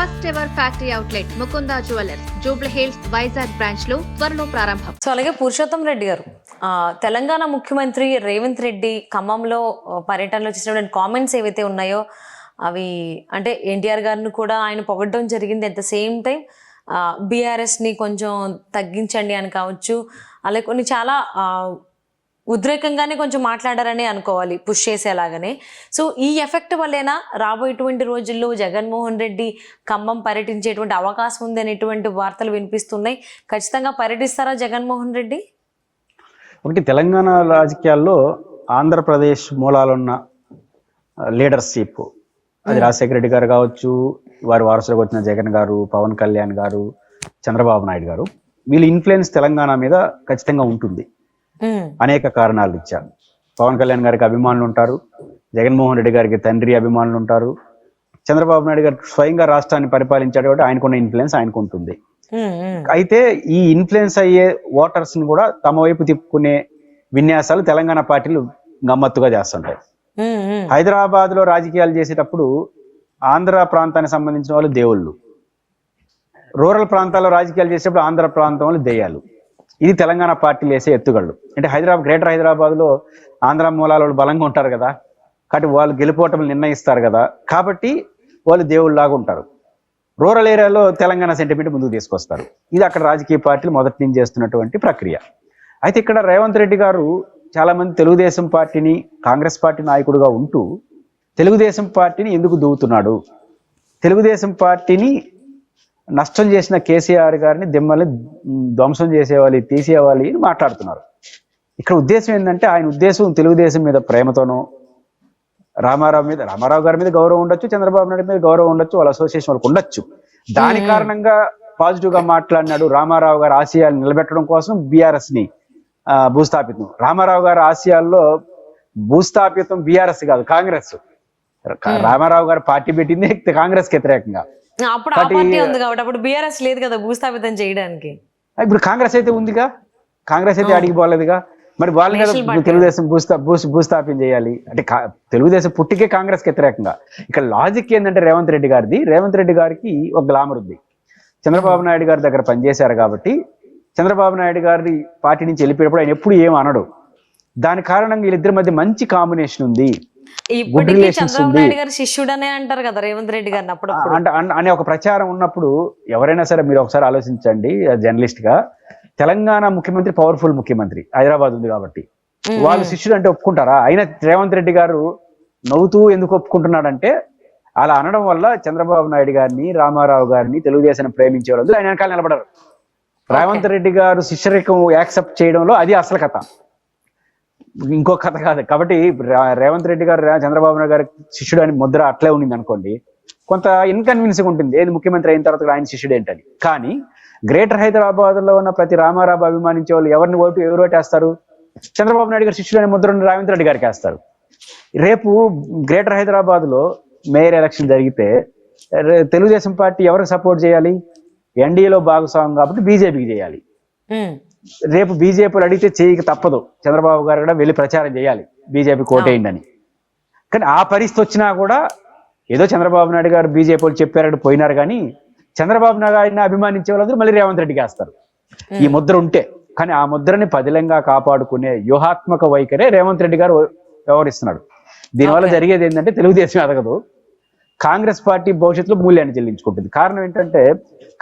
First ever factory outlet Mukunda jewellers Jubilee Hills Vizag బ్రాంచ్లో త్వరలో ప్రారంభం. సో అలాగే పురుషోత్తం రెడ్డి గారు తెలంగాణ ముఖ్యమంత్రి రేవంత్ రెడ్డి ఖమ్మంలో పర్యటనలో చేసినటువంటి కామెంట్స్ ఏవైతే ఉన్నాయో అవి అంటే ఎన్టీఆర్ గారిని కూడా ఆయన పొగడడం జరిగింది. అట్ ద సేమ్ టైం బీఆర్ఎస్ని కొంచెం తగ్గించండి అని కావచ్చు. అలాగే కొన్ని చాలా ఉద్రేకంగానే కొంచెం మాట్లాడారని అనుకోవాలి పుష్ చేసేలాగానే. సో ఈ ఎఫెక్ట్ వల్లేనా? రాబోయేటువంటి రోజుల్లో జగన్మోహన్ రెడ్డి ఖమ్మం పర్యటించేటువంటి అవకాశం ఉంది అనేటువంటి వార్తలు వినిపిస్తున్నాయి. ఖచ్చితంగా పర్యటిస్తారా జగన్మోహన్ రెడ్డి? ఒకటి తెలంగాణ రాజకీయాల్లో ఆంధ్రప్రదేశ్ మూలాలున్న లీడర్షిప్. అది రాజశేఖర రెడ్డి గారు కావచ్చు వారి వారసులకు వచ్చిన జగన్ గారు పవన్ కళ్యాణ్ గారు చంద్రబాబు నాయుడు గారు. వీళ్ళ ఇన్ఫ్లుయెన్స్ తెలంగాణ మీద ఖచ్చితంగా ఉంటుంది. అనేక కారణాలు ఇచ్చారు. పవన్ కళ్యాణ్ గారికి అభిమానులు ఉంటారు. జగన్మోహన్ రెడ్డి గారికి తండ్రి అభిమానులు ఉంటారు. చంద్రబాబు నాయుడు గారు స్వయంగా రాష్ట్రాన్ని పరిపాలించాడు కాబట్టి ఆయనకున్న ఇన్ఫ్లుయెన్స్ ఆయనకు ఉంటుంది అయితే ఈ ఇన్ఫ్లుయెన్స్ అయ్యే ఓటర్స్ని కూడా తమ వైపు తిప్పుకునే విన్యాసాలు తెలంగాణ పార్టీలు గమ్మత్తుగా చేస్తుంటాయి. హైదరాబాద్లో రాజకీయాలు చేసేటప్పుడు ఆంధ్ర ప్రాంతానికి సంబంధించిన వాళ్ళు దేవుళ్ళు. రూరల్ ప్రాంతాల్లో రాజకీయాలు చేసేటప్పుడు ఆంధ్ర ప్రాంతం వాళ్ళు దెయ్యాలు. ఇది తెలంగాణ పార్టీలు వేసే ఎత్తుగళ్ళు అంటే హైదరాబాద్ గ్రేటర్ హైదరాబాద్లో ఆంధ్ర మూలాల వాళ్ళు బలంగా ఉంటారు కదా కాబట్టి వాళ్ళు గెలిపోవటం నిర్ణయిస్తారు కదా కాబట్టి వాళ్ళు దేవుళ్ళలాగా ఉంటారు. రూరల్ ఏరియాలో తెలంగాణ సెంటిమెంట్ ముందుకు తీసుకొస్తారు. ఇది అక్కడ రాజకీయ పార్టీలు మొదటి నుంచి చేస్తున్నటువంటి ప్రక్రియ. అయితే ఇక్కడ రేవంత్ రెడ్డి గారు చాలామంది తెలుగుదేశం పార్టీని కాంగ్రెస్ పార్టీ నాయకుడుగా ఉంటూ తెలుగుదేశం పార్టీని ఎందుకు దూవుతున్నాడు? తెలుగుదేశం పార్టీని నష్టం చేసిన కేసీఆర్ గారిని దిమ్మల్ని ధ్వంసం చేసేవాలి తీసేయాలి అని మాట్లాడుతున్నారు. ఇక్కడ ఉద్దేశం ఏంటంటే ఆయన ఉద్దేశం తెలుగుదేశం మీద ప్రేమతోనో రామారావు మీద రామారావు గారి మీద గౌరవం ఉండొచ్చు చంద్రబాబు నాయుడు మీద గౌరవం ఉండొచ్చు వాళ్ళ అసోసియేషన్ వాళ్ళకి ఉండొచ్చు. దాని కారణంగా పాజిటివ్గా మాట్లాడినాడు రామారావు గారి ఆశయాలు నిలబెట్టడం కోసం బీఆర్ఎస్ని ఆ, భూస్థాపితం. రామారావు గారి ఆశయాల్లో భూస్థాపితం బీఆర్ఎస్ కాదు కాంగ్రెస్. రామారావు గారు పార్టీ పెట్టింది కాంగ్రెస్కి వ్యతిరేకంగా. అప్పుడు ఆ పార్టీ ఉంది కాబట్టి అప్పుడు బీఆర్ఎస్ లేదు కదా భూస్థాపితం చేయడానికి. ఇప్పుడు కాంగ్రెస్ అయితే ఉందిగా? కాంగ్రెస్ అయితే అడిగి పోలేదుగా? మరి వాళ్ళ party. తెలుగుదేశం భూస్థా భూ- భూస్థాపన చేయాలి. అంటే తెలుగుదేశం పుట్టికే కాంగ్రెస్కి వ్యతిరేకంగా. ఇక్కడ లాజిక్ ఏంటంటే రేవంత్ రెడ్డి గారిది. రేవంత్ రెడ్డి గారికి ఒక గ్లామర్ ఉంది. చంద్రబాబు నాయుడు గారి దగ్గర పనిచేశారు కాబట్టి చంద్రబాబు నాయుడు గారి పార్టీ నుంచి వెళ్ళిపోయినప్పుడు ఆయన ఎప్పుడు ఏం అనడు. దాని కారణంగా వీళ్ళిద్దరి మధ్య మంచి కాంబినేషన్ ఉంది. ఇప్పటికీ చంద్రబాబు ఉంది. నాయుడు గారు శిష్యుడనే అంటారు కదా రేవంత్ రెడ్డి గారిని అప్పుడప్పుడు. అంటే అన్- అనే ఒక ప్రచారం ఉన్నప్పుడు ఎవరైనా సరే మీరు ఒకసారి ఆలోచించండి జర్నలిస్ట్గా. తెలంగాణ ముఖ్యమంత్రి పవర్ఫుల్ ముఖ్యమంత్రి హైదరాబాద్ ఉంది కాబట్టి. వాళ్ళు శిష్యుడు అంటే ఒప్పుకుంటారా? అయినా రేవంత్ రెడ్డి గారు నవ్వుతూ ఎందుకు ఒప్పుకుంటున్నాడంటే అలా అనడం వల్ల చంద్రబాబు నాయుడు గారిని రామారావు గారిని తెలుగుదేశాన్ని ప్రేమించే వాళ్ళు ఆయన వెనకాల నిలబడరు. రేవంత్ రెడ్డి గారు శిష్యరికం యాక్సెప్ట్ చేయడంలో అది అసలు కథ. ఇంకో కథ కాదు. కాబట్టి రేవంత్ రెడ్డి గారు చంద్రబాబు నాయుడు గారి శిష్యుడు అని ముద్ర అట్లే ఉండింది అనుకోండి. కొంత ఇన్కన్వీనియన్స్ ఉంటుంది. ఏది ముఖ్యమంత్రి అయిన తర్వాత ఆయన శిష్యుడు ఏంటని కానీ గ్రేటర్ హైదరాబాద్లో ఉన్న ప్రతి రామారావు అభిమానించే వాళ్ళు ఎవరిని ఓటు ఎవరు ఓటేస్తారు? చంద్రబాబు నాయుడు గారి శిష్యుడు అనే ముద్రను రేవంత్ రెడ్డి గారికి వేస్తారు. రేపు గ్రేటర్ హైదరాబాద్లో మేయర్ ఎలక్షన్ జరిగితే తెలుగుదేశం పార్టీ ఎవరికి సపోర్ట్ చేయాలి? ఎన్డీఏలో భాగస్వామ్యం కాబట్టి బీజేపీకి చేయాలి. రేపు బీజేపీలు అడిగితే చేయక తప్పదు. చంద్రబాబు గారు కూడా వెళ్ళి ప్రచారం చేయాలి. బీజేపీ కోటేయండి అని కానీ ఆ పరిస్థితి వచ్చినా కూడా ఏదో చంద్రబాబు నాయుడు గారు బీజేపీ వాళ్ళు చెప్పారని పోయినారు కానీ చంద్రబాబు నాయుడు గారిని అభిమానించే వాళ్ళందరూ మళ్ళీ రేవంత్ రెడ్డికి వేస్తారు ఈ ముద్ర ఉంటే. కానీ ఆ ముద్రని పదిలంగా కాపాడుకునే వ్యూహాత్మక వైఖరే రేవంత్ రెడ్డి గారు వ్యవహరిస్తున్నాడు. దీనివల్ల. జరిగేది ఏంటంటే తెలుగుదేశం ఎదగదు కాంగ్రెస్ పార్టీ భవిష్యత్తులో మూల్యాన్ని చెల్లించుకుంటుంది. కారణం ఏంటంటే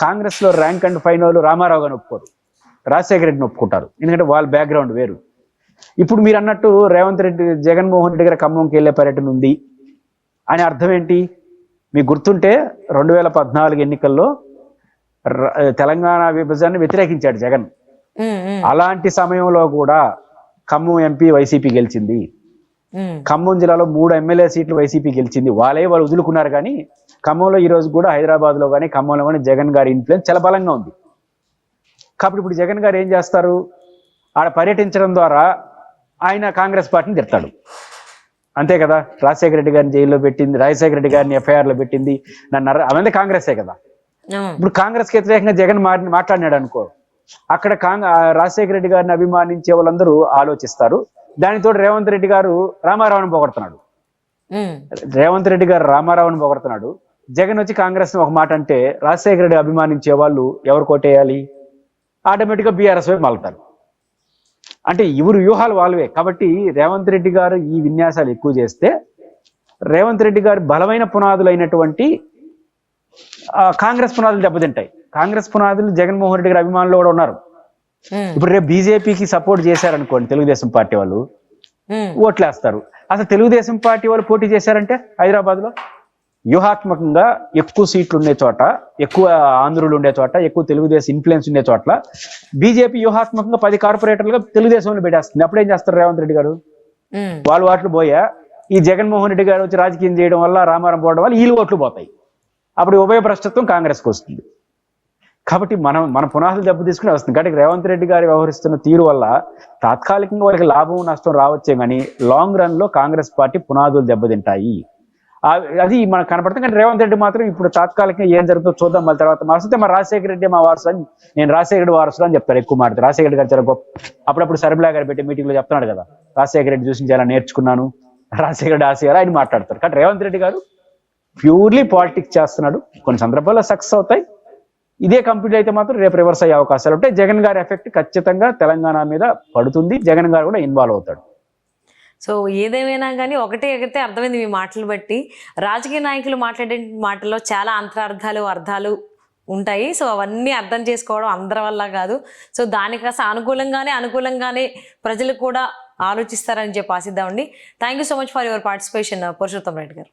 కాంగ్రెస్లో ర్యాంక్ అండ్ ఫైన్ వాళ్ళు రామారావు గారిని ఒప్పుకోరు. రాజశేఖర రెడ్డిని ఒప్పుకుంటారు. ఎందుకంటే వాళ్ళ బ్యాక్గ్రౌండ్ వేరు. ఇప్పుడు మీరు అన్నట్టు రేవంత్ రెడ్డి జగన్మోహన్ రెడ్డి గారి ఖమ్మంకి వెళ్ళే పర్యటన ఉంది. అని అర్థం ఏంటి? మీకు గుర్తుంటే రెండు వేల పద్నాలుగు ఎన్నికల్లో తెలంగాణ విభజనని వ్యతిరేకించాడు జగన్. అలాంటి సమయంలో కూడా ఖమ్మం ఎంపీ వైసీపీ గెలిచింది. ఖమ్మం జిల్లాలో మూడు ఎమ్మెల్యే సీట్లు వైసీపీ గెలిచింది. వాళ్ళే వాళ్ళు వదులుకున్నారు కానీ ఖమ్మంలో ఈ రోజు కూడా హైదరాబాద్లో కానీ ఖమ్మంలో కానీ జగన్ గారి ఇన్ఫ్లుయెన్స్ చాలా బలంగా ఉంది. కాబట్టి ఇప్పుడు జగన్ గారు ఏం చేస్తారు? ఆడ పర్యటించడం ద్వారా ఆయన కాంగ్రెస్ పార్టీని తిడతాడు. అంతే కదా? రాజశేఖర రెడ్డి గారిని జైల్లో పెట్టింది రాజశేఖర రెడ్డి గారిని ఎఫ్ఐఆర్లో పెట్టింది నన్ను అవన్నీ కాంగ్రెసే కదా? ఇప్పుడు కాంగ్రెస్కి వ్యతిరేకంగా జగన్ మాట్లాడినాడు అనుకో అక్కడ కాంగ్ రాజశేఖర రెడ్డి గారిని అభిమానించే వాళ్ళందరూ ఆలోచిస్తారు. దానితో రేవంత్ రెడ్డి గారు రామారావుని పొగడుతున్నాడు. రేవంత్ రెడ్డి గారు రామారావుని పొగడుతున్నాడు. జగన్ వచ్చి కాంగ్రెస్ ఒక మాట అంటే రాజశేఖర రెడ్డి అభిమానించే వాళ్ళు ఎవరు కోటేయాలి? ఆటోమేటిక్గా బీఆర్ఎస్ వైపు మలుతారు అంటే ఇవరు వ్యూహాలు వాళ్ళవే. కాబట్టి రేవంత్ రెడ్డి గారు ఈ విన్యాసాలు ఎక్కువ చేస్తే రేవంత్ రెడ్డి గారు బలమైన పునాదులైనటువంటి కాంగ్రెస్ పునాదులు దెబ్బతింటాయి. కాంగ్రెస్ పునాదులు జగన్మోహన్ రెడ్డి గారి అభిమానులు కూడా ఉన్నారు. ఇప్పుడు రేపు బీజేపీకి సపోర్ట్ చేశారనుకోండి తెలుగుదేశం పార్టీ వాళ్ళు ఓట్లేస్తారు. అసలు తెలుగుదేశం పార్టీ వాళ్ళు పోటీ చేశారంటే హైదరాబాద్లో వ్యూహాత్మకంగా ఎక్కువ సీట్లు ఉండే చోట ఎక్కువ ఆంధ్రులు ఉండే చోట ఎక్కువ తెలుగుదేశం ఇన్ఫ్లుయెన్స్ ఉండే చోట్ల బీజేపీ వ్యూహాత్మకంగా పది కార్పొరేటర్లుగా తెలుగుదేశంలో పెట్టేస్తుంది. అప్పుడు ఏం చేస్తారు రేవంత్ రెడ్డి గారు? వాళ్ళు ఓట్లు పోయా? ఈ జగన్మోహన్ రెడ్డి గారు వచ్చి రాజకీయం చేయడం వల్ల రామారం పోవడం వల్ల వీళ్ళు ఓట్లు పోతాయి. అప్పుడు ఉభయ భ్రష్టత్వం కాంగ్రెస్కి వస్తుంది. కాబట్టి మనం మన పునాదులు దెబ్బ తీసుకుని వస్తుంది కాబట్టి రేవంత్ రెడ్డి గారు వ్యవహరిస్తున్న తీరు వల్ల తాత్కాలికంగా వాళ్ళకి లాభం నష్టం రావచ్చే కానీ లాంగ్ రన్లో కాంగ్రెస్ పార్టీ పునాదులు దెబ్బతింటాయి. అది మనకు కనపడుతుంది కానీ రేవంత్ రెడ్డి మాత్రం ఇప్పుడు తాత్కాలికంగా ఏం జరుగుతుందో చూద్దాం. మళ్ళీ తర్వాత మరొస్తే మా రాజశేఖర రెడ్డి మా వారసు అని నేను రాజశేఖర రెడ్డి వారసులు అని చెప్తారు ఎక్కువ మాట రాజశేఖర రెడ్డి గారు చాలా గొప్ప అప్పుడప్పుడు సరిబిలా గారు పెట్టే మీటింగ్లో చెప్తున్నాడు కదా. రాజశేఖర రెడ్డి చూసి చాలా నేర్చుకున్నాను. రాజశేఖర రెడ్డి గారు ఆయన మాట్లాడతారు. కానీ రేవంత్ రెడ్డి గారు ప్యూర్లీ పాలిటిక్స్ చేస్తున్నాడు. కొన్ని సందర్భాల్లో సక్సెస్ అవుతాయి. ఇదే కంప్లీట్ అయితే మాత్రం రేపు రివర్స్ అయ్యే అవకాశాలు ఉంటాయి. జగన్ గారి ఎఫెక్ట్ ఖచ్చితంగా తెలంగాణ మీద పడుతుంది. జగన్ గారు కూడా ఇన్వాల్వ్ అవుతాడు. సో ఏదేమైనా కానీ ఒకటే ఎగిరితే అర్థమైంది మీ మాటలు బట్టి. రాజకీయ నాయకులు మాట్లాడే మాటల్లో చాలా అంతరార్థాలు అర్థాలు ఉంటాయి. సో అవన్నీ అర్థం చేసుకోవడం అందరి వల్ల కాదు. సో దాని కాస్త అనుకూలంగానే అనుకూలంగానే ప్రజలు కూడా ఆలోచిస్తారని చెప్పి ఆశిద్దామండి. Thank you so much for your participation Purushottam Reddy గారు.